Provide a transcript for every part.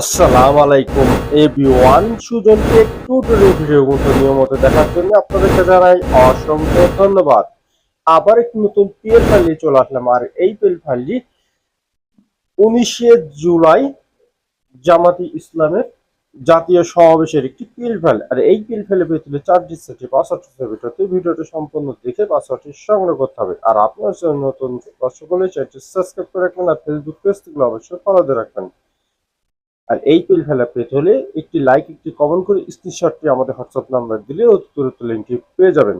আসসালামু আলাইকুম, everyone. Sujan take tutorial ভিডিওগুলো নিয়মিত দেখার জন্য আপনাদেরকে জানাই অসংখ্য ধন্যবাদ। আবার একটি নতুন পিএল ফাইল চলে আসলাম, আর এই পিএল ফাইলটি উনিশে জুলাই জামাতি ইসলামের জাতীয় সমাবেশের একটি পিএল ফাইল আর এই পিএল ফাইলে পেতে চারটি সেটি পাসওয়ার্ড ভিডিওতে ভিডিওটি সম্পূর্ণ দেখে পাসওয়ার্ডটি সংগ্রহ করতে হবে। আর আপনার জন্য নতুন দর্শক হলে চ্যানেলটি সাবস্ক্রাইব করে রাখবেন, আর ফেসবুক পেজ থেকে অবশ্যই ফলো রাখবেন। আর এই পিল ফেলা পেতে হলে একটি লাইক একটি কমেন্ট করে স্ক্রিনশটটি আমাদের হোয়াটসঅ্যাপ নাম্বার দিলে অতি দ্রুত লিঙ্কটি পেয়ে যাবেন।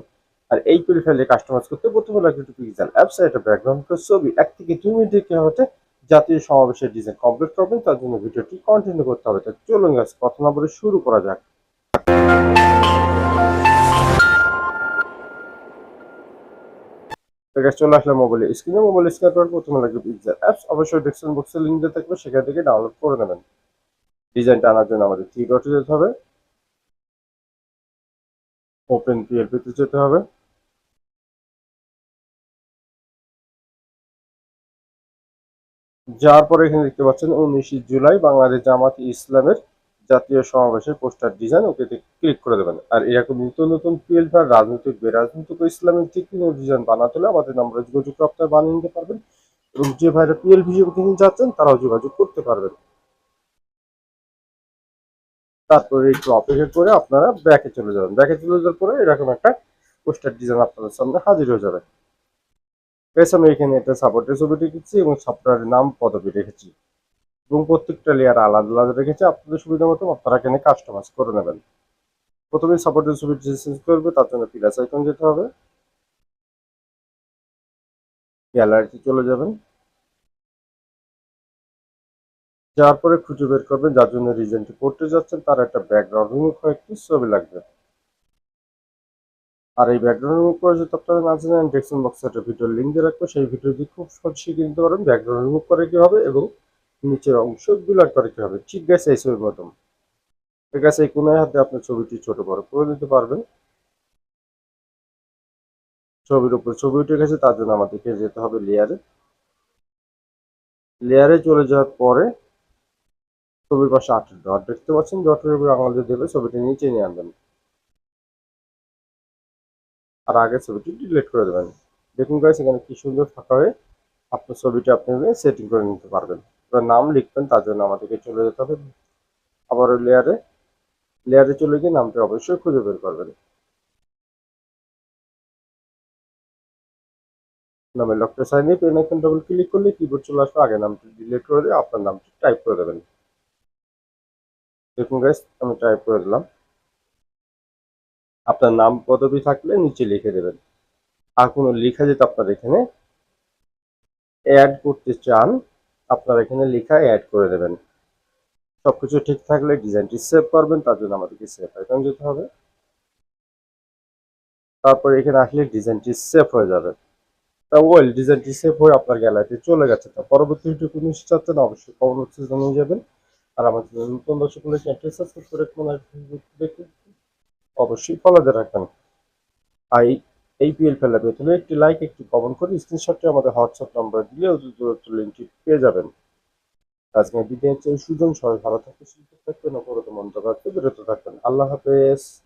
আর এই পিল ফেলে কাস্টমাইজ করতে প্রথমে লাগবে একটি পিক্সেল অ্যাপস এটা ব্যাকগ্রাউন্ড ছবি, এক থেকে দুই মিনিটে হতে জাতীয় সমাবেশের ডিজাইন কমপ্লিট করবেন, তার জন্য ভিডিওটি কন্টিনিউ করতে হবে। তাই চলুন গাছ কথা না বলে শুরু করা যাক। চলে আসলে মোবাইলে স্ক্রিনে মোবাইল স্ক্রিন প্রথমে লাগবে পিক্সেল অ্যাপস অবশ্যই ডেসক্রিপশন বক্সে লিঙ্ক দিয়ে থাকবে, সেখান থেকে ডাউনলোড করে নেবেন। ডিজাইনটা আনার জন্য আমাদের থ্রি ডটে যেতে হবে। ওপেন পিএলপিতে যেতে হবে। যার পরে এখানে দেখতে পাচ্ছেন, উনিশে জুলাই বাংলাদেশ জামাত ইসলামের জাতীয় সমাবেশের পোস্টার ডিজাইন। ওকে ক্লিক করে দেবেন। আর এরকম নতুন নতুন পিএল আর রাজনৈতিক, বেরাজনৈতিক ইসলামের যে কোনো ডিজাইন বানাতে হলে আমাদের নম্বরে যোগাযোগ করে আপনারা বানিয়ে নিতে পারবেন। এবং যে ভাইরা পিএল ভিডিও কিনতে যাচ্ছেন, তারাও যোগাযোগ করতে পারবেন। তারপরে একটু অপেক্ষা করে আপনারা ব্যাকে চলে যাবেন। ব্যাকে চলে যাওয়ার পরে এরকম একটা পোস্টার ডিজাইন আপনাদের সামনে হাজির হয়ে যাবে। আমি এখানে একটা সাপোর্টের ছবি রেখেছি এবং সফটওয়্যারের নাম পদবি রেখেছি। এবং প্রত্যেকটা লেয়ার আলাদা আলাদা রেখেছি। আপনাদের সুবিধা মতো আপনারা এখানে কাস্টমাইজ করে নেবেন। প্রথমে সাপোর্টের ছবি চেঞ্জ করবে, তার জন্য প্লাস আইকন যেতে হবে। গ্যালারিতে চলে যাবেন। যাওয়ার পরে খুঁজে বের করবেন, যার জন্য রিজেন্টটি করতে যাচ্ছেন, তার একটা ব্যাকগ্রাউন্ড রিমুভ করে একটি ছবি লাগবে। আর এই ব্যাকগ্রাউন্ড রিমুভ করে যদি আপনারা না জানেন ডেসক্রিপশন বক্সে একটা ভিডিও লিঙ্ক দিয়ে রাখব, সেই ভিডিওটি খুব সহজ শিখে নিতে পারেন ব্যাকগ্রাউন্ড রিমুভ করে কীভাবে এবং নিচের অংশ বিলার করে কীভাবে ঠিক গেছে এই ছবির মতন ঠিক আছে, এই কোনায় হাতে আপনার ছবিটি ছোট বড় করে দিতে পারবেন। ছবির উপর ছবি উঠে গেছে, তার জন্য আমাদেরকে যেতে হবে লেয়ারে লেয়ারে চলে যাওয়ার পরে ছবির পাশে আটের ডট দেখতে পাচ্ছেন, ডটের উপরে আঙুল দেবে ছবিটি নিচে নিয়ে আনবেন। আর আগে ছবিটি ডিলিট করে দেবেন। দেখুন গাইস এখানে কি সুন্দর ফাঁকা হয়ে আপনার ছবিটি আপনি সেটিং করে নিতে পারবেন। এবার নাম লিখবেন, তার জন্য আমাদেরকে চলে যেতে হবে। আবার ওই লেয়ারে লেয়ারে চলে গিয়ে নামটি অবশ্যই খুঁজে বের করবেন। নামের লকটা সাইন দিয়ে পেন আইকন ডবল ক্লিক করলে কিবোর্ড চলে আসবে, আগে নামটি ডিলিট করে দিয়ে আপনার নামটি টাইপ করে দেবেন। দেখুন গাইস আমি টাইপ করে দিলাম। আপনার নাম পদবি থাকলে নিচে লিখে দেবেন। আর কোনো লেখা যেটা আপনার এখানে অ্যাড করতে চান, আপনার এখানে লেখা অ্যাড করে দেবেন। সবকিছু ঠিক থাকলে ডিজাইনটি সেভ করবেন, তার জন্য আমাদেরকে সেভ আইকন যেতে হবে। তারপরে এখানে আসলে ডিজাইনটি সেভ হয়ে যাবে। তা ওয়েল ডিজাইনটি সেভ হয়ে আপনার গ্যালারিতে চলে গেছে। তা পরবর্তী ভিডিও কোনো চাচ্ছেন অবশ্যই কমেন্ট বক্সে জানিয়ে যাবেন। আর আমাদের নতুন দর্শক হলে চ্যানেলটি সাবস্ক্রাইব করে কোন দেখতে দেখে অবশ্যই ফলো দিয়ে রাখবেন। আই এই- ফেলা হলে একটি লাইক একটি কমেন্ট করে স্ক্রিনশটটি আমাদের হোয়াটসঅ্যাপ নম্বরে দিলে দূরত্ব লিঙ্কটি পেয়ে যাবেন। আজকে বিদায় চাই সুজন সবাই ভালো থাকবে সুস্থ থাকবেন অপরত মন্তব্য বিরত থাকবেন। আল্লাহ হাফেজ।